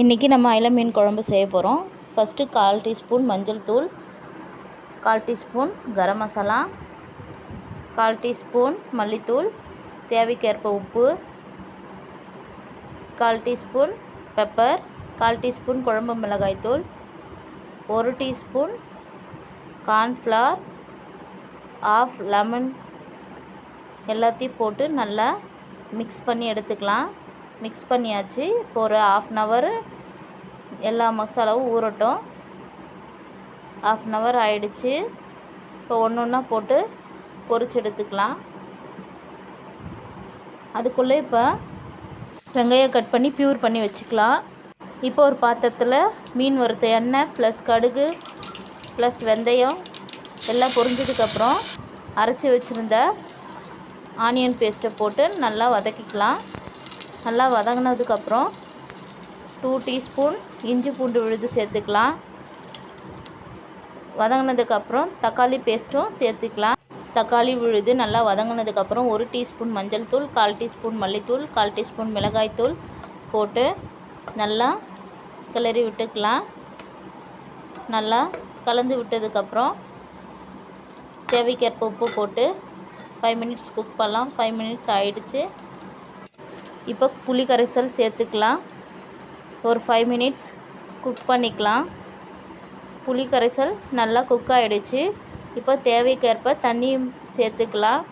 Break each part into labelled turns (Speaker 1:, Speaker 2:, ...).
Speaker 1: இன்றைக்கி நம்ம அயில மீன் குழம்பு செய்ய போகிறோம் ஃபஸ்ட்டு கால் டீஸ்பூன் மஞ்சள் தூள் கால் டீஸ்பூன் கரம் மசாலா கால் டீஸ்பூன் மல்லித்தூள் தேவைக்கேற்ப உப்பு கால் டீஸ்பூன் பெப்பர் கால் டீஸ்பூன் குழம்பு மிளகாய்த்தூள் ஒரு டீஸ்பூன் கார்ன்ஃப்ளவர் ஆஃப் லெமன் எல்லாத்தையும் போட்டு நல்லா மிக்ஸ் பண்ணி எடுத்துக்கலாம். மிக்ஸ் பண்ணியாச்சு. இப்போ ஒரு ஆஃப் அன் ஹவர் எல்லா மசாலாவும் ஊறட்டும். ஆஃப் அன் ஹவர் ஆயிடுச்சு. இப்போ ஒன்று ஒன்றா போட்டு பொரிச்சு எடுத்துக்கலாம். அதுக்குள்ளே இப்போ வெங்காயம் கட் பண்ணி ப்யூர் பண்ணி வச்சுக்கலாம். இப்போ ஒரு பாத்திரத்தில் மீன் வறுத்த எண்ணெய் ப்ளஸ் கடுகு ப்ளஸ் வெந்தயம் எல்லாம் பொரிஞ்சதுக்கப்புறம் அரைச்சி வச்சுருந்த ஆனியன் பேஸ்ட்டை போட்டு நல்லா வதக்கிக்கலாம். நல்லா வதங்கினதுக்கப்புறம் டூ டீஸ்பூன் இஞ்சி பூண்டு விழுது சேர்த்துக்கலாம். வதங்கினதுக்கப்புறம் தக்காளி பேஸ்ட்டும் சேர்த்துக்கலாம். தக்காளி விழுது நல்லா வதங்கினதுக்கப்புறம் ஒரு டீஸ்பூன் மஞ்சள் தூள் கால் டீஸ்பூன் மல்லித்தூள் கால் டீஸ்பூன் மிளகாய்த்தூள் போட்டு நல்லா கிளறி விட்டுக்கலாம். நல்லா கலந்து விட்டதுக்கப்புறம் தேவைக்கேற்ப உப்பு போட்டு ஃபைவ் மினிட்ஸ் குக் பண்ணலாம். ஃபைவ் மினிட்ஸ் ஆகிடுச்சு இப்போ புளி கரைசல் சேர்த்துக்கலாம். ஒரு ஃபைவ் மினிட்ஸ் குக் பண்ணிக்கலாம். புளி கரைசல் நல்லா குக் ஆகிடுச்சு இப்போ தேவைக்கேற்ப தண்ணியும் சேர்த்துக்கலாம்.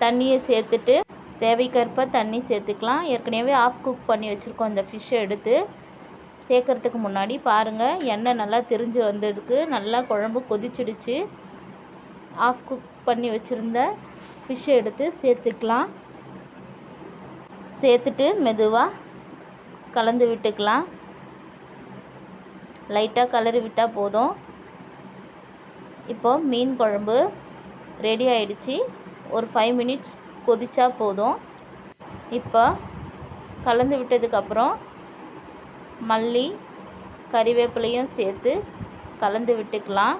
Speaker 1: தண்ணியை சேர்த்துட்டு தேவைக்கேற்ப தண்ணி சேர்த்துக்கலாம். ஏற்கனவே ஆஃப் குக் பண்ணி வச்சுருக்கோம் இந்த ஃபிஷ்ஷை எடுத்து. சேர்க்குறதுக்கு முன்னாடி பாருங்கள் எண்ணெய் நல்லா திரிஞ்சு வந்ததுக்கு நல்லா குழம்பு கொதிச்சிடுச்சு. ஆஃப் குக் பண்ணி வச்சுருந்த ஃபிஷ்ஷை எடுத்து சேர்த்துக்கலாம். சேர்த்துட்டு மெதுவாக கலந்து விட்டுக்கலாம். லைட்டாக கலரி விட்டால் போதும். இப்போ மீன் குழம்பு ரெடி ஆயிடுச்சு. ஒரு ஃபைவ் மினிட்ஸ் கொதிச்சா போதும். இப்போ கலந்து விட்டதுக்கப்புறம் மல்லி கறிவேப்பிலையும் சேர்த்து கலந்து விட்டுக்கலாம்.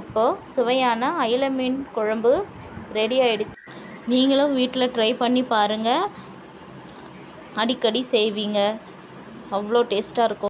Speaker 1: இப்போ சுவையான அயில மீன் குழம்பு ரெடி ஆயிடுச்சு. நீங்களும் வீட்டில் ட்ரை பண்ணி பாருங்கள் அடிக்கடி செய்வீங்க. அவ்வளோ டேஸ்ட்டாக இருக்கும்.